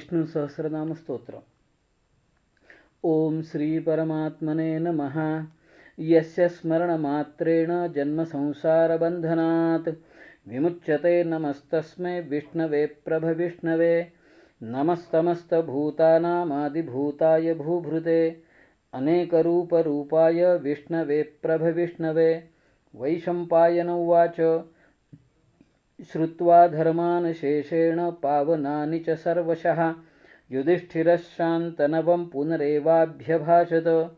विष्णुसहस्रनामस्तोत्रम् ॐ श्रीपरमात्मने नमः यस्य स्मरणमात्रेण जन्मसंसारबन्धनात् विमुच्यते नमस्तस्मै विष्णवे प्रभविष्णवे नमस्तमस्तभूतानामादिभूताय भूभृते अनेकरूपरूपाय विष्णवे प्रभविष्णवे वैशम्पायन उवाच श्रुत्वा धर्मान् शेषेण पावनानि च सर्वशः। युधिष्ठिरश्शान्तनवं पुनरेवाभ्यभाषत।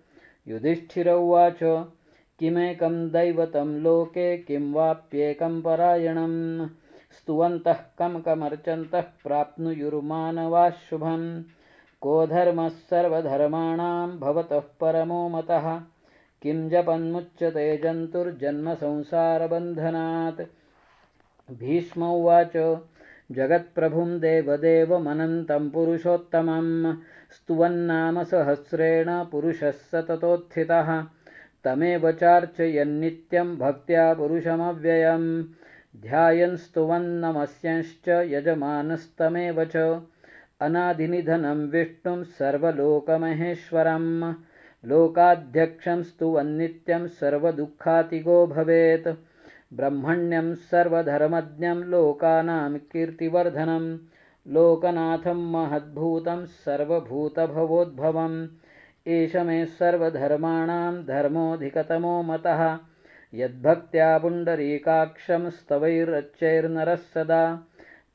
युधिष्ठिर उवाच किमेकं दैवतं लोके किं वाप्येकं परायणं स्तुवन्तः कं कमर्चन्तः प्राप्नुयुर्मानवाः शुभं को धर्मः सर्वधर्माणां भवतः परमो मतः? किं जपन्मुच्यते जन्तुर्जन्मसंसारबन्धनात् भीष्म उवाच जगत्प्रभुं देवदेवमनन्तं पुरुषोत्तमं स्तुवन्नाम सहस्रेण पुरुषः सततोत्थितः तमेव चार्चयन्नित्यं भक्त्या पुरुषमव्ययं ध्यायन् स्तुवन्नमस्यंश्च यजमानस्तमेव च अनादिनिधनं विष्णुं सर्वलोकमहेश्वरं लोकाध्यक्षं स्तुवन्नित्यं सर्वदुःखातिगो भवेत् ब्रह्मण्यं सर्वधर्मज्ञं लोकानां कीर्तिवर्धनं लोकनाथं महद्भूतं सर्वभूतभवोद्भवम्। एष मे सर्वधर्माणां धर्मोऽधिकतमो मतः। यद्भक्त्या पुण्डरीकाक्षं स्तवैरच्चैर्नरः सदा।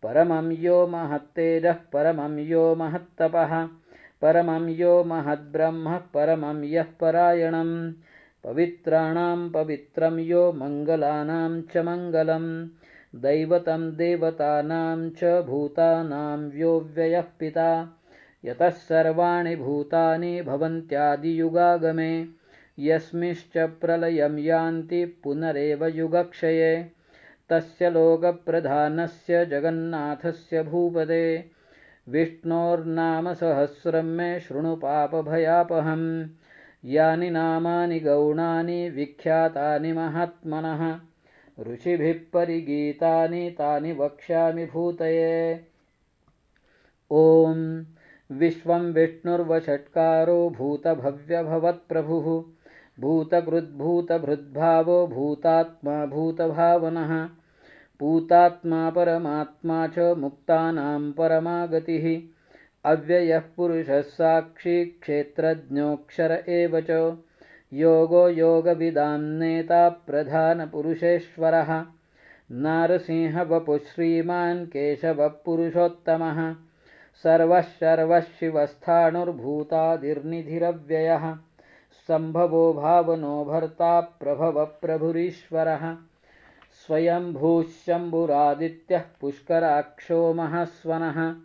परमं यो महत्तेजः परमं यो महत्तपः। परमं यो महद्ब्रह्म परमं यः परायणम् पवित्राणां पवित्रं यो मङ्गलानां च मङ्गलं। दैवतं देवतानां च भूतानां यो व्ययः पिता। यतः सर्वाणि भूतानि भवन्त्यादियुगागमे। यस्मिश्च प्रलयं यान्ति पुनरेव युगक्षये। तस्य लोकप्रधानस्य जगन्नाथस्य भूपदे। विष्णोर्नामसहस्रं मे शृणु पापभयापहम् यानि नामानि गौणानि विख्यातानि महात्मनः। ऋषिभिः परिगीतानि तानि वक्ष्यामि भूतये। ॐ विश्वं विष्णुर्वषट्कारो भूतभव्यभवत्प्रभुः। भूतकृद्भूतभृद्भावो भूतात्मा भूतभावनः। पूतात्मा परमात्मा च मुक्तानां परमागतिः अव्ययः पुरुषः साक्षी क्षेत्रज्ञोऽक्षर एव च। योगो योगविदां नेता प्रधानपुरुषेश्वरः। नारसिंहवपुः श्रीमान् केशवः पुरुषोत्तमः सर्वः शर्वः शिवस्थाणुर्भूतादिर्निधिरव्ययः। सम्भवो भावनो भर्ता प्रभवप्रभुरीश्वरः स्वयम्भूः शम्भुरादित्यः पुष्कराक्षो महास्वनः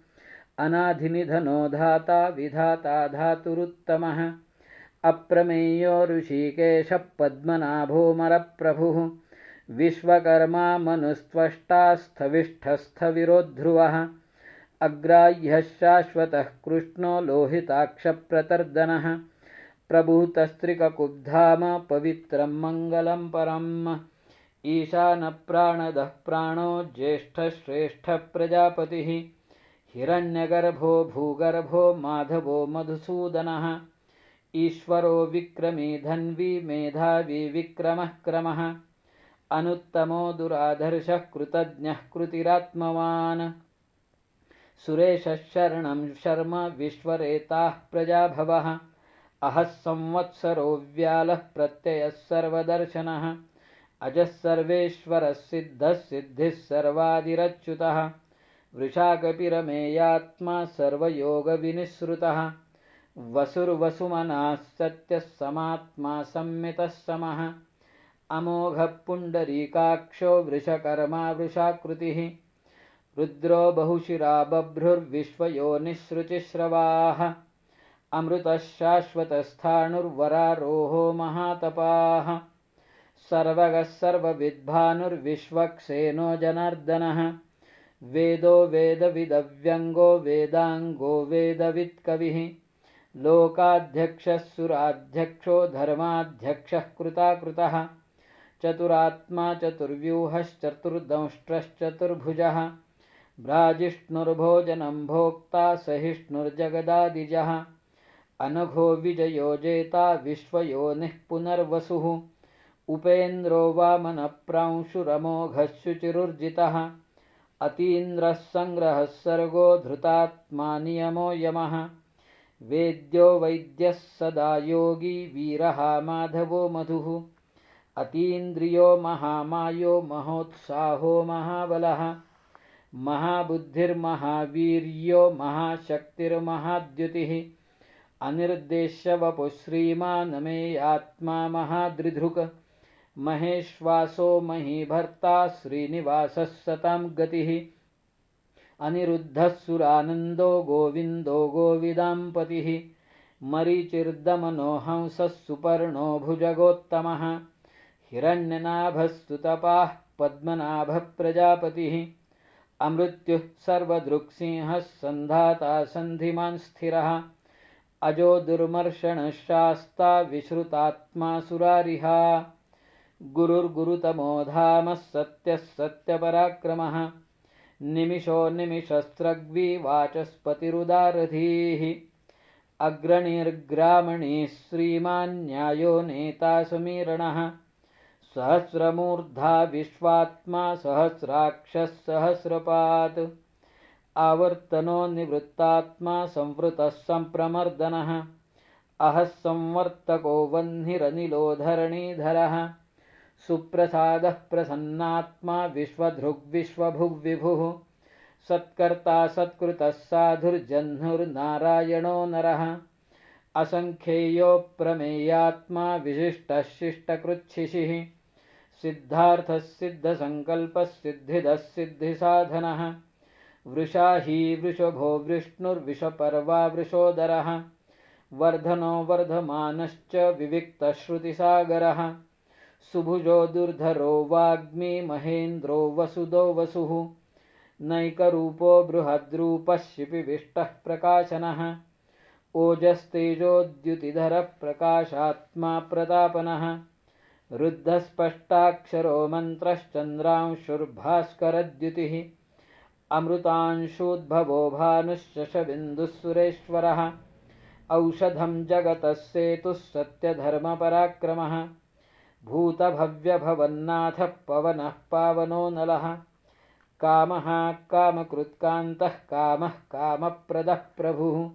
अनाधिनिधनो धाता विधाता धातुरुत्तमः। अप्रमेयो ऋषिकेशः पद्मनाभोमरप्रभुः विश्वकर्मा मनुस्त्वष्टास्थविष्ठस्थविरोध्रुवः। अग्राह्यः शाश्वतः कृष्णो लोहिताक्षप्रतर्दनः। प्रभूतस्त्रिककुब्धाम पवित्रं मङ्गलं परम्। ईशानप्राणदः प्राणो ज्येष्ठश्रेष्ठप्रजापतिः। हिरण्यगर्भो भूगर्भो माधवो मधुसूदनः। ईश्वरो विक्रमी धन्वी मेधावी विक्रमः क्रमः। अनुत्तमो दुराधर्षः कृतज्ञः कृतिरात्मवान्। सुरेशः शरणं शर्म विश्वरेताः प्रजाभवः। अहः संवत्सरो व्यालः प्रत्ययः सर्वदर्शनः। अजः सर्वेश्वरः सिद्धः सिद्धिः सर्वादिरच्युतः वृषाकपिरमेयात्मा सर्वयोगविनिःसृतः। वसुर्वसुमनाः सत्यः समात्मा संमितः समः। अमोघः पुण्डरीकाक्षो वृषकर्मा वृषाकृतिः। रुद्रो बहुशिरा बभ्रुर्विश्वयोनिःसृचिश्रवाः अमृतः शाश्वतस्थाणुर्वरारोहो महातपाः। सर्वगः सर्वविद्भानुर्विश्वक्सेनो जनार्दनः वेदो वेदविदव्यङ्गो वेदाङ्गो वेदवित्कविः लोकाध्यक्षः सुराध्यक्षो धर्माध्यक्षः कृताकृतः चतुरात्मा चतुर्व्यूहश्चतुर्दंष्ट्रश्चतुर्भुजः भ्राजिष्णुर्भोजनं भोक्ता सहिष्णुर्जगदादिजः अनघो विजयो जेता विश्वयोनिः पुनर्वसुः उपेन्द्रो वामनप्रांशुरमोघः शुचिरुर्जितः अतीन्द्रः सङ्ग्रहः सर्गो धृतात्मा नियमो यमः। वेद्यो वैद्यः सदा योगी वीरः माधवो मधुः। अतीन्द्रियो महामायो महोत्साहो महाबलः। महाबुद्धिर्महावीर्यो महाशक्तिर्महाद्युतिः। अनिर्देश्यवपुः श्रीमानमेयात्मा महादृधृक् महेश्वासो महीभर्ता श्रीनिवासः सतां गतिः। अनिरुद्धः सुरानन्दो गोविन्दो गोविदाम्पतिः मरीचिर्दमनो हंसः सुपर्णो भुजगोत्तमः। हिरण्यनाभस्तुतपाः पद्मनाभः प्रजापतिः अमृत्युः सर्वदृक्सिंहः सन्धाता सन्धिमान् स्थिरः। अजो दुर्मर्षणशास्ता विश्रुतात्मा सुरारिहा गुरुर्गुरुतमो धामः सत्यः सत्यपराक्रमः निमिषो निमिषस्रग्विवाचस्पतिरुदारधीः अग्रणीर्ग्रामणीः श्रीमान्यायो नेता समीरणः सहस्रमूर्धा विश्वात्मा सहस्राक्षः सहस्रपात्। आवर्तनो निवृत्तात्मा संवृतः सम्प्रमर्दनः अहः संवर्तको वह्निरनिलो धरणीधरः सुप्रसादः प्रसन्नात्मा विश्वधृग्विश्वभुग्विभुः। सत्कर्ता सत्कृतः साधुर्जह्नुर्नारायणो नरः। असङ्ख्येयो प्रमेयात्मा विशिष्टः शिष्टकृच्छिशिः सिद्धार्थः सिद्धसङ्कल्पः सिद्धिदः सिद्धिसाधनः। वृषा हि वृषभो विष्णुर्विषपर्वा वृषोदरः। वर्धनो वर्धमानश्च विविक्तश्रुतिसागरः सुभुजो दुर्धरो वाग्मी महेन्द्रो वसुदो वसुः। नैकरूपो बृहद्रूपः शिपिविष्टः प्रकाशनः। ओजस्तेजोद्युतिधरः प्रकाशात्मा प्रतापनः। रुद्धस्पष्टाक्षरो मन्त्रश्चन्द्रांशुर्भास्करद्युतिः। अमृतांशोद्भवो भानुश्चशबिन्दुः सुरेश्वरः औषधं जगतः सेतुः सत्यधर्मपराक्रमः। भूतभव्यभवन्नाथः पवनः पावनो नलः। कामः कामकृत्कान्तः कामः कामप्रदः प्रभुः।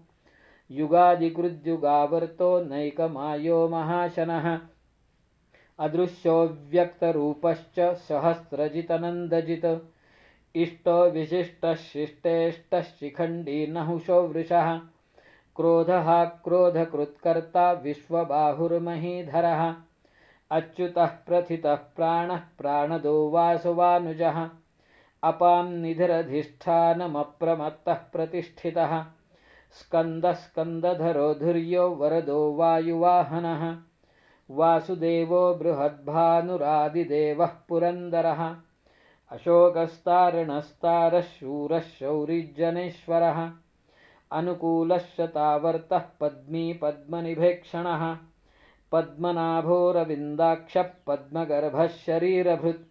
युगादिकृद्युगावर्तो नैकमायो महाशनः। अदृश्यो व्यक्तरूपश्च सहस्रजितनन्दजित्। इष्टो विशिष्टः शिष्टेष्टः शिखण्डी नहुषो वृषः। क्रोधः क्रोधकृत्कर्ता विश्वबाहुर्महीधरः अच्युतः प्रथितः प्राणः प्राणदो वासुवानुजः अपां निधिरधिष्ठानमप्रमत्तः प्रतिष्ठितः। स्कन्दस्कन्दधरो धुर्यो वरदो वायुवाहनः। वासुदेवो बृहद्भानुरादिदेवः पुरन्दरः। अशोकस्तारणस्तारः शूरः शौरिजनेश्वरः अनुकूलः शतावर्तः पद्मी पद्मनिभेक्षणः पद्मनाभोरविन्दाक्षः पद्मगर्भः शरीरभृत्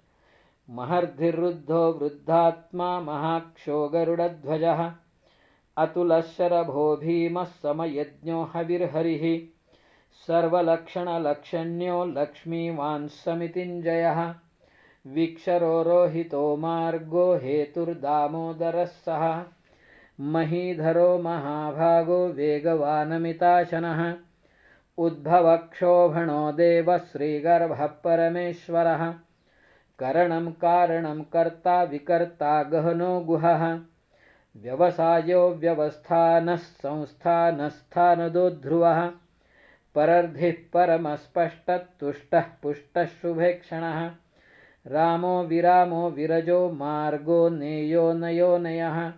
महर्धिरुद्धो वृद्धात्मा महाक्षो गरुडध्वजः अतुलः शरभो भीमः समयज्ञो हविर्हरिः सर्वलक्षणलक्षण्यो लक्ष्मीवान् समितिञ्जयः वीक्षरो रोहितो मार्गो हेतुर्दामोदरः सः महीधरो महाभागो वेगवानमिताशनः उद्भवक्षोभणो देवः श्रीगर्भः परमेश्वरः करणं कारणं कर्ता विकर्ता गहनो गुहः। व्यवसायो व्यवस्थानः संस्थानस्थानदो ध्रुवः। परर्धिः परमस्पष्टतुष्टः पुष्टः शुभेक्षणः। रामो विरामो विरजो मार्गो नेयो नयोनयः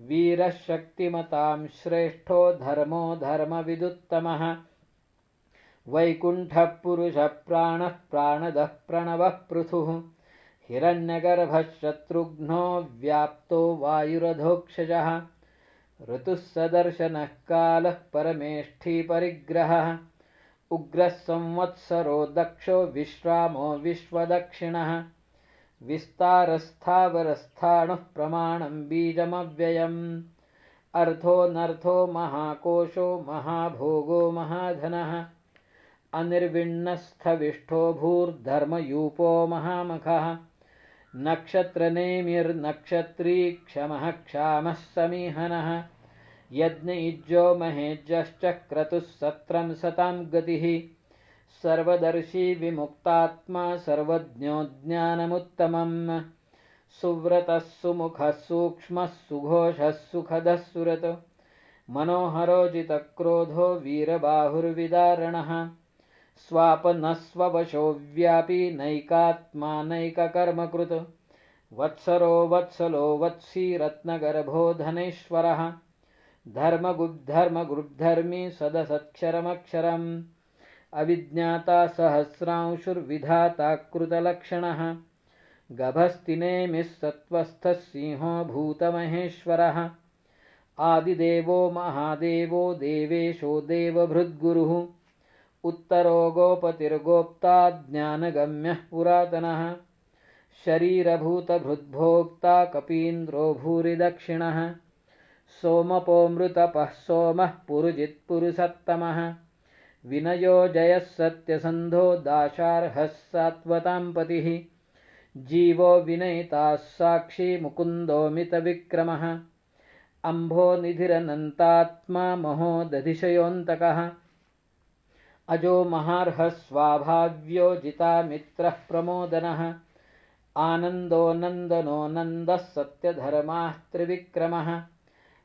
वीरशक्तिमतां श्रेष्ठो धर्मो धर्मविदुत्तमः वैकुण्ठः प्राणः प्राणदः प्रणवः पृथुः। हिरण्यगर्भः शत्रुघ्नो व्याप्तो वायुरधोक्षजः। ऋतुः सदर्शनः कालः परमेष्ठीपरिग्रहः उग्रः संवत्सरो दक्षो विश्रामो विश्वदक्षिणः। विस्तारस्थावरस्थाणुः प्रमाणम् बीजमव्ययम्। अर्थोऽनर्थो महाकोशो महाभोगो महाधनः अनिर्विण्णस्थविष्ठो भूर्धर्मयूपो महामखः। नक्षत्रनेमिर्नक्षत्री क्षमः क्षामः समीहनः। यज्ञ इज्जो महेज्यश्च क्रतुः सत्रं सतां गतिः। सर्वदर्शी विमुक्तात्मा सर्वज्ञो ज्ञानमुत्तमम् सुव्रतः सुमुखः सूक्ष्मः सुघोषः सुखदः सुरत। मनोहरोजितक्रोधो वीरबाहुर्विदारणः स्वापनस्ववशो व्यापी नैकात्मानैककर्मकृत् वत्सरो वत्सलो वत्सी रत्नगर्भो धनेश्वरः धर्मगुद्धर्मगुर्धर्मी सदसत्क्षरमक्षरम् अविज्ञाता सहस्रांशुर्विधाता कृतलक्षणः गभस्तिनेमिः सत्त्वस्थः सिंहो भूतमहेश्वरः। आदिदेवो महादेवो देवेशो देवभृद्गुरुः उत्तरो गोपतिर्गोप्ता ज्ञानगम्यः पुरातनः। शरीरभूतभृद्भोक्ता कपीन्द्रो भूरिदक्षिणः सोमपोऽमृतपः सोमः पुरुजित्पुरुषत्तमः विनयो जयः सत्यसन्धो दाशार्हः सात्वतां पतिः। जीवो विनयिताः साक्षी मुकुन्दोमितविक्रमः। अम्भोनिधिरनन्तात्मा महोदधिशयोऽन्तकः। अजो महार्हः स्वाभाव्यो जितामित्रः प्रमोदनः। आनन्दो नन्दनो नन्दः सत्यधर्माः त्रिविक्रमः।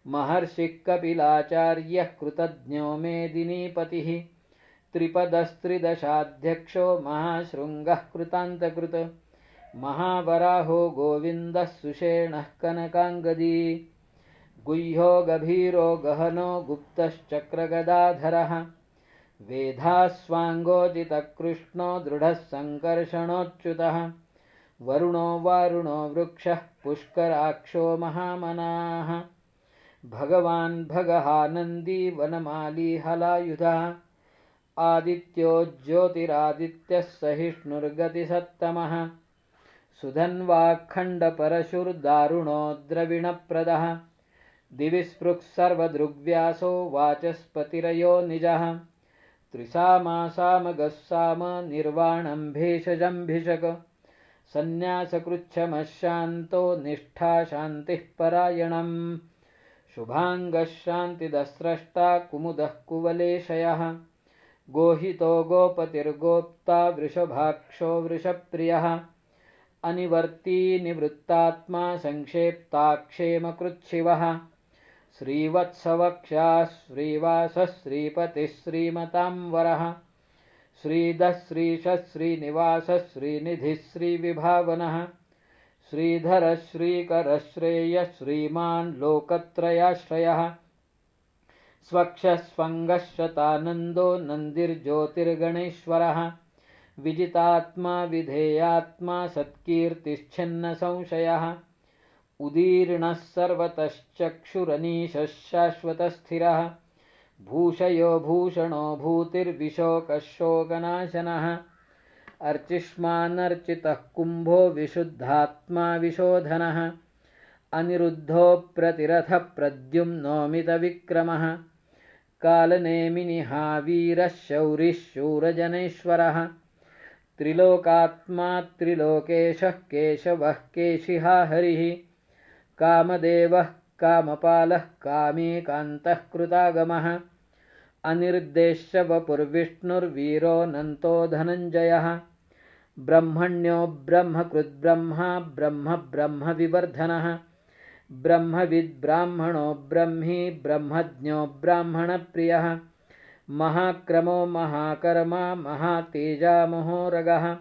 महर्षिः कपिलाचार्यः कृतज्ञो मेदिनीपतिः त्रिपदस्त्रिदशाध्यक्षो महाशृङ्गः कृतान्तकृत। महावराहो गोविन्दः सुषेणः कनकाङ्गदी। गुह्यो गभीरो गहनो गुप्तश्चक्रगदाधरः वेधास्वाङ्गोजितकृष्णो दृढः सङ्कर्षणोच्युतः वरुणो वारुणो वृक्षः पुष्कराक्षो महामनाः। भगवान् भगहानन्दी वनमाली हलायुधः। आदित्यो ज्योतिरादित्यः सहिष्णुर्गतिसत्तमः सुधन्वाखण्डपरशुर्दारुणो द्रविणप्रदः। दिवि स्पृक् सर्वदृग्व्यासो वाचस्पतिरयो निजः त्रिसामासामगः साम निर्वाणम् भेषजम्भिषक सन्न्यासकृच्छमः शान्तो निष्ठा शान्तिः परायणम्। शुभाङ्गः शान्तिदस्रष्टा कुमुदः कुवलेशयः। गोहितो गोपतिर्गोप्ता वृषभाक्षो वृषप्रियः। अनिवर्ती निवृत्तात्मा सङ्क्षेप्ताक्षेमकृच्छिवः श्रीवत्सवक्षाः श्रीवासः श्रीपतिः श्रीमतां वरः। श्रीदः श्रीशः श्रीनिवासः श्रीनिधिः श्रीविभावनः। श्रीधरः श्रीकरः श्रेयः श्रीमान् लोकत्रयाश्रयः। स्वक्षः स्वङ्गः शतानन्दो नन्दिर्ज्योतिर्गणेश्वरः। विजितात्मा विधेयात्मा सत्कीर्तिश्छिन्नसंशयः उदीर्णः सर्वतश्चक्षुरनीशः शाश्वतस्थिरः। भूषयो भूषणो भूतिर्विशोकः शोकनाशनः अर्चिष्मानर्चितः कुम्भो विशुद्धात्मा विशोधनः। अनिरुद्धो प्रतिरथप्रद्युम्नोमितविक्रमः। कालनेमिनिहावीरः शौरिः शूरजनेश्वरः। त्रिलोकात्मा त्रिलोकेशः केशवः केशिहा हरिः कामदेवः कामपालः कामीकान्तः कृतागमः। अनिर्देश्यवपुर्विष्णुर्वीरोऽनन्तो धनञ्जयः। ब्रह्मण्यो ब्रह्मकृद्ब्रह्मा ब्रह्म ब्रह्मविवर्धनः ब्रह्मविद्ब्राह्मणो ब्रह्मी ब्रह्मज्ञो ब्राह्मणप्रियः। महाक्रमो महाकर्मा महातेजामहोरगः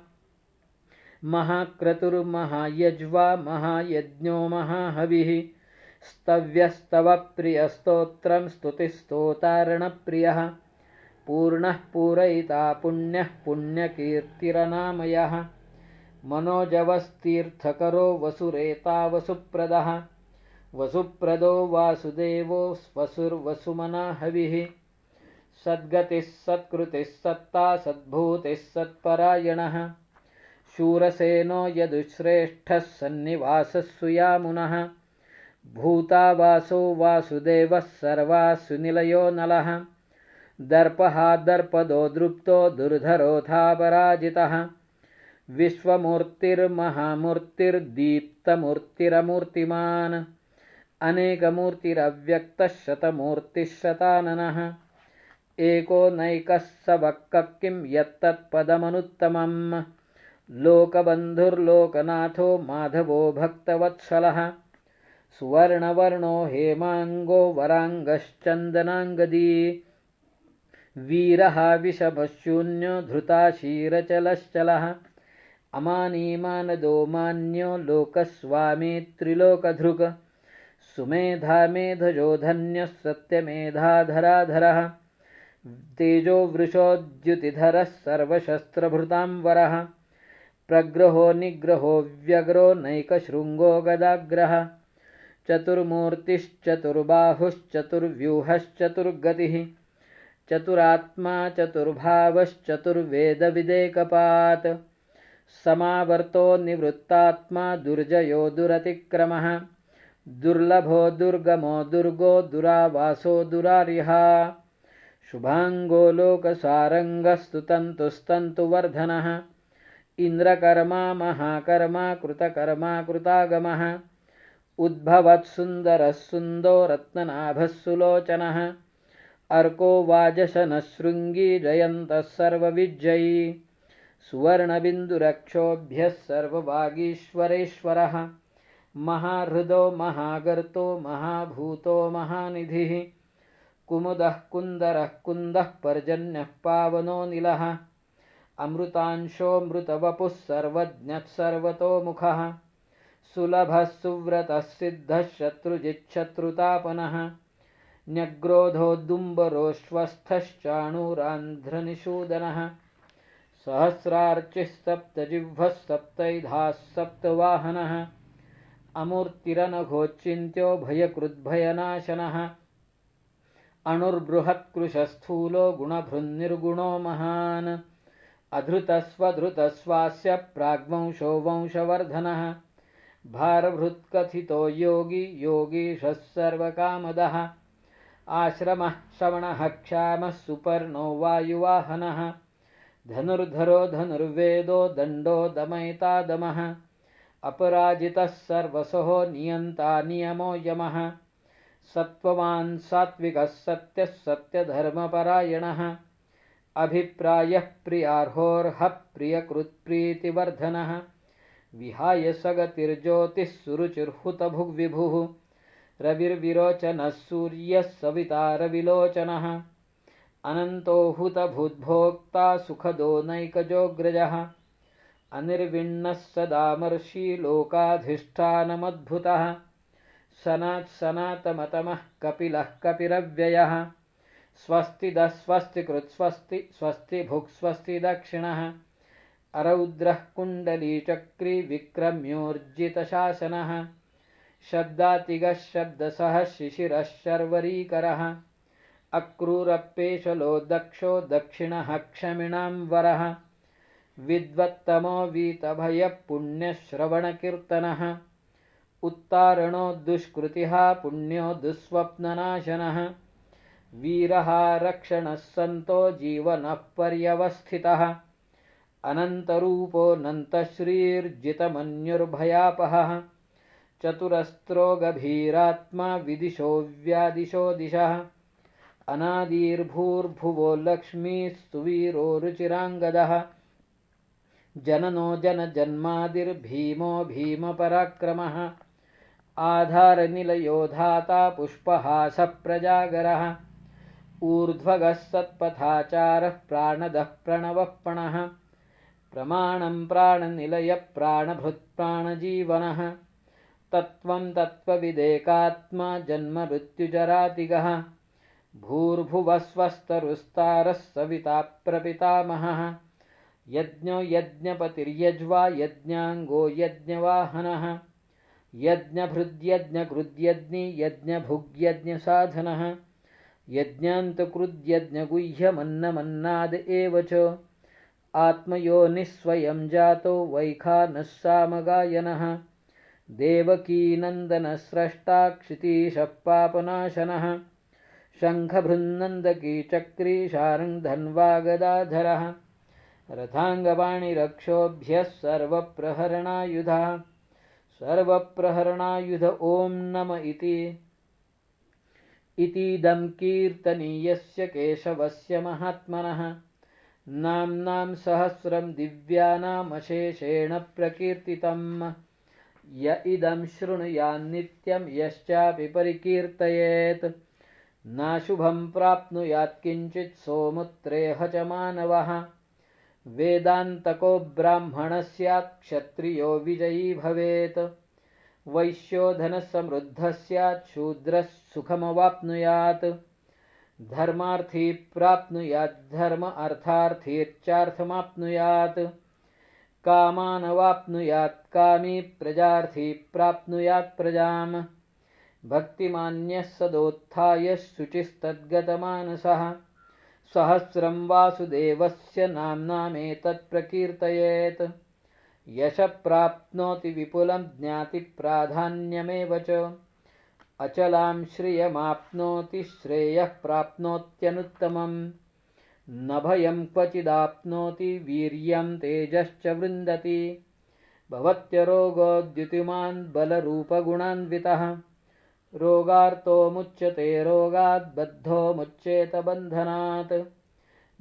महाक्रतुर्महायज्वा महायज्ञो महाहविः। स्तव्यस्तवप्रियस्तोत्रं स्तुतिस्तोतारणप्रियः। पूर्णः पूरयिता पुण्यः पुण्यकीर्तिरनामयः। मनोजवस्तीर्थकरो वसुरेता वसुप्रदः वसुप्रदो वासुदेवो वसुर्वसुमना हविः सद्गतिः सत्कृतिः सत्ता सद्भूतिः सत्परायणः शूरसेनो यदुश्रेष्ठः सन्निवासः सुयामुनः भूतावासो वासुदेवः सर्वासु निलयो नलः दर्पः दर्पदो दृप्तो दुर्धरोऽथापराजितः विश्वमूर्तिर्महामूर्तिर्दीप्तमूर्तिरमूर्तिमान् अनेकमूर्तिरव्यक्तः शतमूर्तिः शताननः एको नैकः स वक्कः किं यत्तत्पदमनुत्तमम् लोकबन्धुर्लोकनाथो माधवो भक्तवत्सलः। सुवर्णवर्णो हेमाङ्गो वराङ्गश्चन्दनाङ्गदी। वीरः विषभशून्यो धृताशीरचलश्चलः। अमानीमानदो मान्यो लोकस्वामी त्रिलोकधृक् सुमेधामेधजो धन्यः सत्यमेधाधराधरः। तेजो वृषोद्युतिधरः सर्वशस्त्रभृतां वरः प्रग्रहो निग्रहो व्यग्रो नैकशृङ्गो गदाग्रह। चतुर्मूर्तिश्चतुर्बाहुश्चतुर्व्यूहश्चतुर्गतिः। चतुरात्मा चतुर्भावश्चतुर्वेदविदेकपात् समावर्तो निवृत्तात्मा दुर्जयो दुरतिक्रमः। दुर्लभो दुर्गमो दुर्गो दुरावासो दुरार्यः शुभाङ्गो लोकसारङ्गस्तुतन्तुस्तन्तुवर्धनः इन्द्रकर्मा महाकर्मा कृतकर्मा कृतागमः उद्भवत्सुन्दरः सुन्दो रत्ननाभः सुलोचनः अर्को वाजशनः शृङ्गी जयन्तः सर्वविजयी सुवर्णबिन्दुरक्षोभ्यः सर्ववागीश्वरेश्वरः महाहृदो महागर्तो महाभूतो महानिधिः कुमुदः कुन्दरः कुन्दः पर्जन्यः पावनोऽनिलः अमृतांशोऽमृतवपुः सर्वज्ञः सर्वतोमुखः सुलभः सुव्रतः सिद्धः शत्रुजिच्छत्रुतापनः न्यग्रोधोद्दुम्बरोश्वस्थश्चाणूरान्ध्रनिषूदनः सहस्रार्चिः सप्तजिह्वः सप्तैधाः सप्तवाहनः। अमूर्तिरनघोच्चिन्त्यो भयकृद्भयनाशनः। अणुर्बृहत्कृशस्थूलो गुणभृन्निर्गुणो महान् अधृतस्वधृतस्वास्य प्राग्वंशो वंशवर्धनः भारभृत्कथितो योगी योगीशः सर्वकामदः। आश्रमः श्रवणः क्षामः सुपर्णो वायुवाहनः। धनुर्धरो धनुर्वेदो दण्डो दमयितादमः अपराजितः सर्वसहो नियन्ता नियमो यमः। सत्त्ववान् सात्विकः सत्यः सत्यधर्मपरायणः अभिप्रायः प्रियार्होर्हः प्रियकृत्प्रीतिवर्धनः विहाय सगतिर्ज्योतिः सुरुचिर्हुतभुग्विभुः। रविर्विरोचनः सूर्यः सविता रविलोचनः। अनन्तो हुतभुद्भोक्ता सुखदो नैकजोऽग्रजः अनिर्विण्णः सदामर्षि लोकाधिष्ठानमद्भुतः। सनात्सनातमतमः कपिलः कपिरव्ययः स्वस्तिदः स्वस्तिकृत्स्वस्ति स्वस्ति भुक्स्वस्ति दक्षिणः। अरौद्रः कुण्डलीचक्री विक्रम्योर्जितशासनः। शब्दातिगः शब्दसः शिशिरः शर्वरीकरः। अक्रूरपेशलो दक्षो दक्षिणः क्षमिणां वरः। विद्वत्तमो वीतभयः पुण्यश्रवणकीर्तनः। उत्तारणो दुष्कृतिः पुण्यो दुःस्वप्ननाशनः। वीरः रक्षणः सन्तो जीवनः पर्यवस्थितः। अनन्तरूपोऽनन्तश्रीर्जितमन्युर्भयापहः विदिशो व्यादिशो दिशः। अनादिर्भूर्भुवो रुचिराङ्गदः। जननो जनजन्मादिर्भीमो भीमपराक्रमः। आधारनिलयो धाता पुष्पहासप्रजागरः ऊर्ध्वगः सत्पथाचारः प्राणदः प्रणवः प्रमाणं प्राणनिलयप्राणभृत्प्राणजीवनः। तत्त्वं तत्त्वविदेकात्मा जन्ममृत्युजरातिगः भूर्भुवस्वस्तरुस्तारः सविता प्रपितामहः। यज्ञो यज्ञपतिर्यज्वा यज्ञाङ्गो यज्ञवाहनः। यज्ञभृद्यज्ञकृद्यज्ञि यज्ञभुग्यज्ञसाधनः यज्ञान्तकृद्यज्ञगुह्यमन्नमन्नाद एव च। आत्मयोनिस्वयं जातो वैखानः सामगायनः देवकीनन्दनस्रष्टा क्षितीशः पापनाशनः शङ्खभृन्नन्दकीचक्री शार्ङ्गधन्वा गदाधरः रथाङ्गवाणिरक्षोभ्यः सर्वप्रहरणायुधः। सर्वप्रहरणायुध ॐ नम इति इतीदं कीर्तनीयस्य केशवस्य महात्मनः। नाम्नां सहस्रं दिव्यानामशेषेण प्रकीर्तितम्। य इदं शृणुयान्नित्यं यश्चापि परिकीर्तयेत्। नाशुभं प्राप्नुयात् किञ्चित् सोमुत्रेह च मानवः। वेदान्तको ब्राह्मणः स्यात् क्षत्रियो विजयी भवेत् वैश्यो धनसमृद्धः स्यात् शूद्रः सुखमवाप्नुयात् धर्मार्थी प्राप्नुयात् धर्म अर्थार्थीर्चार्थमाप्नुयात्। कामानवाप्नुयात् कामी प्रजार्थी प्राप्नुयात् प्रजाम्। भक्तिमान्यः सदोत्थाय शुचिस्तद्गतमानसः। सहस्रं वासुदेवस्य नाम्नामेतत्प्रकीर्तयेत् यश प्राप्नोति विपुलं ज्ञातिप्राधान्यमेव च। अचलां श्रियमाप्नोति श्रेयः प्राप्नोत्यनुत्तमम्। न भयं क्वचिदाप्नोति वीर्यं तेजश्च वृन्दति। भवत्यरोगोद्युतिमान् बलरूपगुणान्वितः। रोगार्तो मुच्यते रोगात् बद्धो मुच्येत बन्धनात्।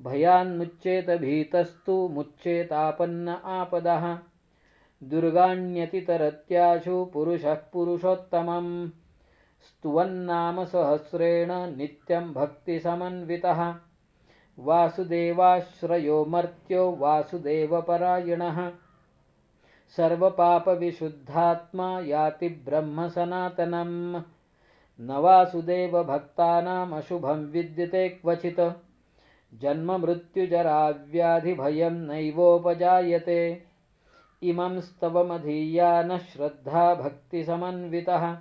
भयान्मुच्येत भीतस्तु मुच्येतापन्न आपदः दुर्गाण्यतितरत्याशु पुरुषः पुरुषोत्तमम्। स्तुवन्नाम सहस्रेण नित्यं भक्तिसमन्वितः। वासुदेवाश्रयो मर्त्यो वासुदेवपरायणः। सर्वपापविशुद्धात्मा याति ब्रह्मसनातनम्। न वासुदेवभक्तानामशुभं विद्यते क्वचित्। जन्ममृत्युजराव्याधिभयं नैवोपजायते इमं स्तवमधीयानः श्रद्धा भक्तिसमन्वितः।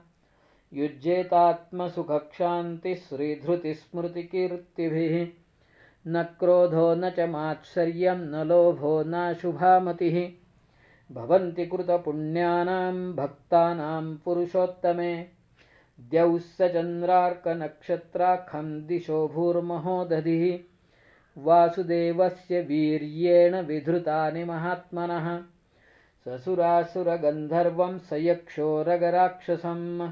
युज्येतात्मसुखक्षान्तिश्रीधृतिस्मृतिकीर्तिभिः न क्रोधो न च मात्सर्यं न लोभो नाशुभामतिः भवन्ति कृतपुण्यानां भक्तानां पुरुषोत्तमे। द्यौः स चन्द्रार्कनक्षत्राखं दिशो भूर्महोदधिः। वासुदेवस्य वीर्येण विधृतानि महात्मनः ससुरासुरगन्धर्वं स यक्षोरगराक्षसम्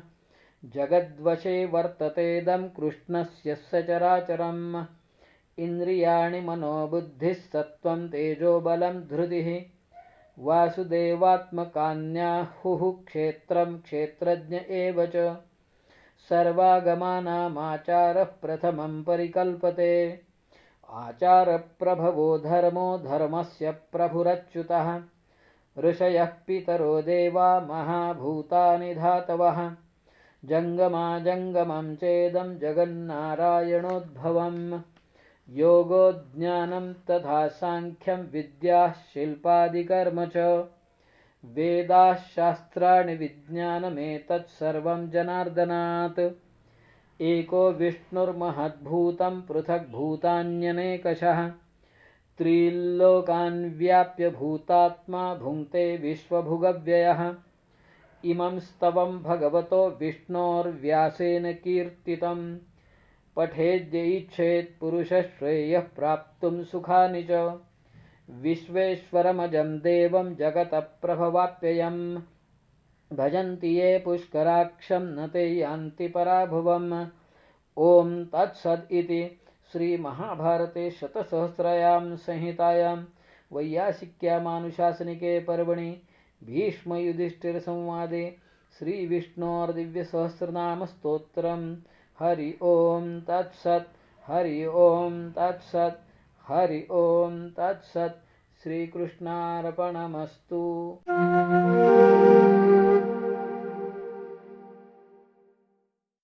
जगद्वशे वर्ततेदं कृष्णस्य सचराचरम्। इन्द्रियाणि मनोबुद्धिः सत्त्वं तेजोबलं धृतिः। वासुदेवात्मकान्याहुः क्षेत्रं क्षेत्रज्ञ एव च। सर्वागमानामाचारः प्रथमं परिकल्पते। आचारप्रभवो धर्मो धर्मस्य प्रभुरच्युतः ऋषयः पितरो देवा महाभूतानि धातवः। जङ्गमाजङ्गमं चेदं जगन्नारायणोद्भवम्। योगो ज्ञानं तथा साङ्ख्यं विद्याः शिल्पादिकर्म च। वेदाः शास्त्राणि विज्ञानमेतत् सर्वं जनार्दनात्। एको विष्णुर्महद्भूतं पृथग्भूतान्यनेकशः त्रील्लोकान् व्याप्य भूतात्मा भुङ्क्ते विश्वभुगव्ययः। इमं स्तवं भगवतो विष्णोर्व्यासेन कीर्तितम्। पठेद्य इच्छेत् पुरुषश्रेयः प्राप्तुं सुखानि च। विश्वेश्वरमजं देवं जगतः प्रभवाप्ययम् भजन्ति ये पुष्कराक्षं न ते यान्ति पराभुवम्। ॐ तत्सद् इति श्रीमहाभारते शतसहस्रायां संहितायां वैयासिक्यामानुशासनिके पर्वणि भीष्मयुधिष्ठिरसंवादे श्रीविष्णोर्दिव्यसहस्रनामस्तोत्रम् हरि ॐ तत्सत्, हरि ॐ तत्सत्, हरि ॐ तत्सत्। श्रीकृष्णार्पणमस्तु।